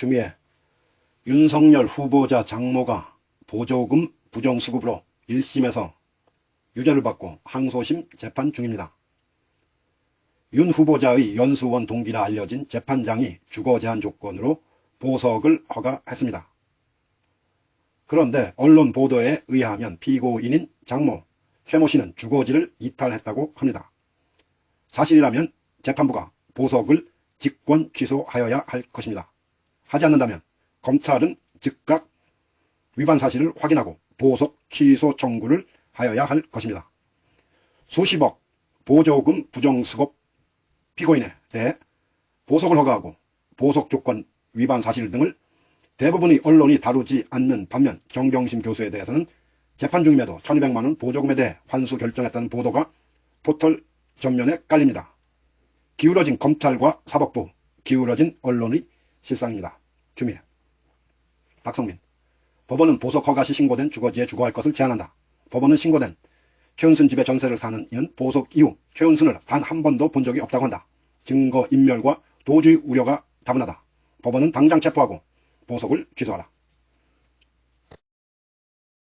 추미애 윤석열 후보자 장모가 보조금 부정수급으로 1심에서 유죄를 받고 항소심 재판 중입니다. 윤 후보자의 연수원 동기라 알려진 재판장이 주거 제한 조건으로 보석을 허가했습니다. 그런데 언론 보도에 의하면 피고인인 장모 최모 씨는 주거지를 이탈했다고 합니다. 사실이라면 재판부가 보석을 직권 취소하여야 할 것입니다. 하지 않는다면 검찰은 즉각 위반 사실을 확인하고 보석 취소 청구를 하여야 할 것입니다. 수십억 보조금 부정수급 피고인에 대해 보석을 허가하고 보석 조건 위반 사실 등을 대부분의 언론이 다루지 않는 반면 정경심 교수에 대해서는 재판 중임에도 1200만원 보조금에 대해 환수 결정했다는 보도가 포털 전면에 깔립니다. 기울어진 검찰과 사법부, 기울어진 언론의 실상입니다. 주미애 박성민 법원은 보석 허가 시 신고된 주거지에 주거할 것을 제한한다. 법원은 신고된 최은순 집에 전세를 사는 년 보석 이후 최은순을 단 한 번도 본 적이 없다고 한다. 증거 인멸과 도주의 우려가 다분하다. 법원은 당장 체포하고 보석을 취소하라.